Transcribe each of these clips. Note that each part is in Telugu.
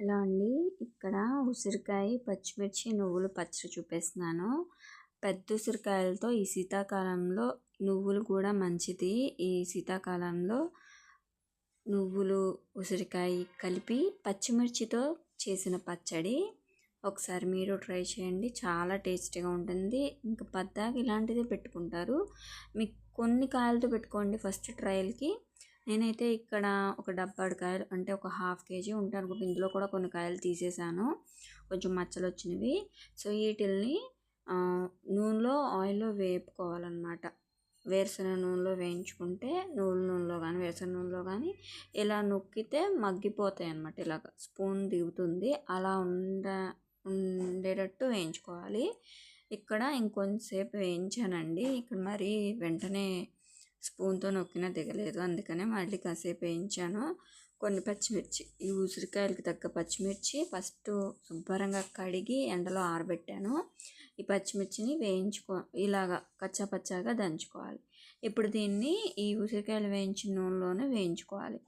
హలో అండి. ఇక్కడ ఉసిరికాయ పచ్చిమిర్చి నువ్వులు పచ్చడి చూపిస్తున్నాను. పెద్ద ఉసిరికాయలతో ఈ శీతాకాలంలో నువ్వులు కూడా మంచిది. ఈ శీతాకాలంలో నువ్వులు ఉసిరికాయ కలిపి పచ్చిమిర్చితో చేసిన పచ్చడి. ఒకసారి మీరు ట్రై చేయండి. చాలా టేస్టీగా ఉంటుంది. ఇంకా పద్దాక ఇలాంటిదే పెట్టుకుంటారు. మీకు కొన్ని కాయలతో పెట్టుకోండి ఫస్ట్ ట్రయల్కి. నేనైతే ఇక్కడ ఒక డబ్బాడు కాయలు అంటే ఒక హాఫ్ కేజీ ఉంటాయి అనుకుంటే. ఇందులో కూడా కొన్ని కాయలు తీసేసాను. కొంచెం మచ్చలు వచ్చినవి సో వీటిల్ని నూనెలో ఆయిల్లో వేపుకోవాలన్నమాట. వేరుశెనగ నూనెలో వేయించుకుంటే నూనె నూనెలో కానీ వేరుశన నూనెలో కానీ ఇలా నొక్కితే మగ్గిపోతాయి అన్నమాట ఇలాగ. స్పూన్ దిగుతుంది. అలా ఉండ ఉండేటట్టు వేయించుకోవాలి. ఇక్కడ ఇంకొంచెంసేపు వేయించానండి. ఇక్కడ మరి వెంటనే స్పూన్తో నొక్కినా దిగలేదు. అందుకనే మళ్ళీ కాసేపు వేయించాను. కొన్ని పచ్చిమిర్చి ఈ ఉసిరికాయలకి తగ్గ పచ్చిమిర్చి ఫస్ట్ శుభ్రంగా కడిగి ఎండలో ఆరబెట్టాను. ఈ పచ్చిమిర్చిని వేయించుకో ఇలాగా కచ్చా పచ్చాగా దంచుకోవాలి. ఇప్పుడు దీన్ని ఈ ఉసిరికాయలు వేయించిన నూనెలోనే వేయించుకోవాలి.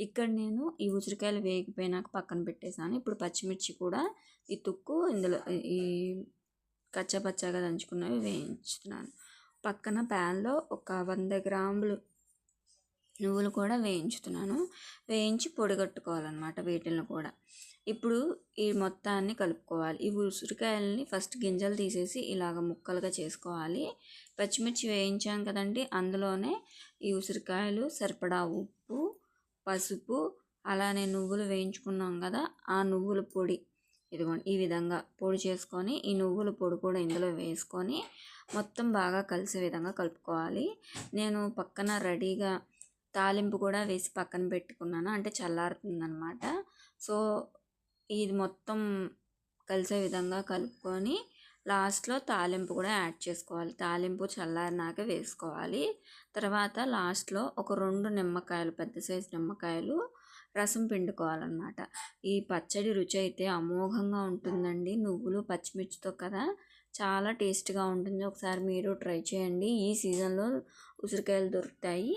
ఇక్కడ నేను ఈ ఉసిరికాయలు వేగిపోయినాక పక్కన పెట్టేశాను. ఇప్పుడు పచ్చిమిర్చి కూడా ఈ తుక్కు ఇందులో ఈ కచ్చా పచ్చాగా దంచుకున్నవి వేయించుతున్నాను. పక్కన ప్యాన్లో ఒక వంద గ్రాములు నువ్వులు కూడా వేయించుతున్నాను. వేయించి పొడిగట్టుకోవాలన్నమాట వీటిని కూడా. ఇప్పుడు ఈ మొత్తాన్ని కలుపుకోవాలి. ఈ ఉసిరికాయలని ఫస్ట్ గింజలు తీసేసి ఇలాగ ముక్కలుగా చేసుకోవాలి. పచ్చిమిర్చి వేయించాం కదండి అందులోనే ఈ ఉసిరికాయలు సరిపడా ఉప్పు పసుపు అలానే నువ్వులు వేయించుకున్నాం కదా ఆ నువ్వుల పొడి. ఇదిగోండి ఈ విధంగా పొడి చేసుకొని ఈ నువ్వుల పొడి కూడా ఇందులో వేసుకొని మొత్తం బాగా కలిసే విధంగా కలుపుకోవాలి. నేను పక్కన రెడీగా తాలింపు కూడా వేసి పక్కన పెట్టుకున్నాను. అంటే చల్లారుతుందనమాట సో ఇది మొత్తం కలిసే విధంగా కలుపుకొని లాస్ట్లో తాలింపు కూడా యాడ్ చేసుకోవాలి. తాలింపు చల్లారినాక వేసుకోవాలి. తర్వాత లాస్ట్లో ఒక రెండు నిమ్మకాయలు పెద్ద సైజు నిమ్మకాయలు రసం పిండుకోవాలన్నమాట. ఈ పచ్చడి రుచి అయితే అమోఘంగా ఉంటుందండి. నువ్వులు పచ్చిమిర్చితో కదా చాలా టేస్ట్గా ఉంటుంది. ఒకసారి మీరు ట్రై చేయండి. ఈ సీజన్లో ఉసిరికాయలు దొరుకుతాయి.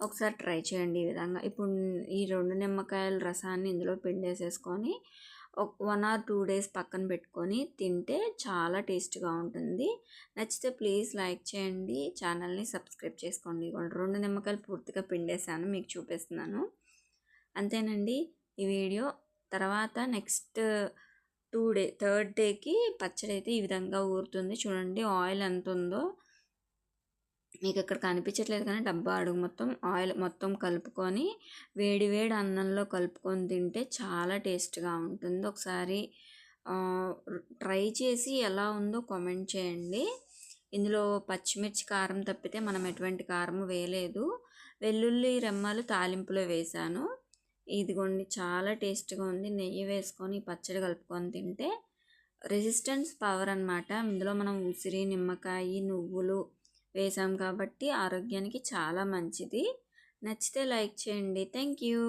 ఒకసారి ట్రై చేయండి ఈ విధంగా. ఇప్పుడు ఈ రెండు నిమ్మకాయల రసాన్ని ఇందులో పిండేసేసుకొని ఒక వన్ ఆర్ టూ డేస్ పక్కన పెట్టుకొని తింటే చాలా టేస్ట్గా ఉంటుంది. నచ్చితే ప్లీజ్ లైక్ చేయండి. ఛానల్ని సబ్స్క్రైబ్ చేసుకోండి. రెండు నిమ్మకాయలు పూర్తిగా పిండేసాను. మీకు చూపిస్తున్నాను. అంతేనండి. ఈ వీడియో తర్వాత నెక్స్ట్ టూ డే థర్డ్ డేకి పచ్చడి అయితే ఈ విధంగా ఊరుతుంది. చూడండి ఆయిల్ ఎంత ఉందో మీకు ఇక్కడ కనిపించట్లేదు కానీ డబ్బా అడుగు మొత్తం ఆయిల్ మొత్తం కలుపుకొని వేడి వేడి అన్నంలో కలుపుకొని తింటే చాలా టేస్ట్గా ఉంటుంది. ఒకసారి ట్రై చేసి ఎలా ఉందో కామెంట్ చేయండి. ఇందులో పచ్చిమిర్చి కారం తప్పితే మనం ఎటువంటి కారం వేయలేదు. వెల్లుల్లి రెమ్మలు తాలింపులో వేశాను. ఇదిగోండి చాలా టేస్ట్గా ఉంది. నెయ్యి వేసుకొని పచ్చడి కలుపుకొని తింటే రెసిస్టెన్స్ పవర్ అనమాట ఇందులో మనం ఉసిరి నిమ్మకాయ నువ్వులు వేసాం కాబట్టి ఆరోగ్యానికి చాలా మంచిది. నచ్చితే లైక్ చేయండి. Thank you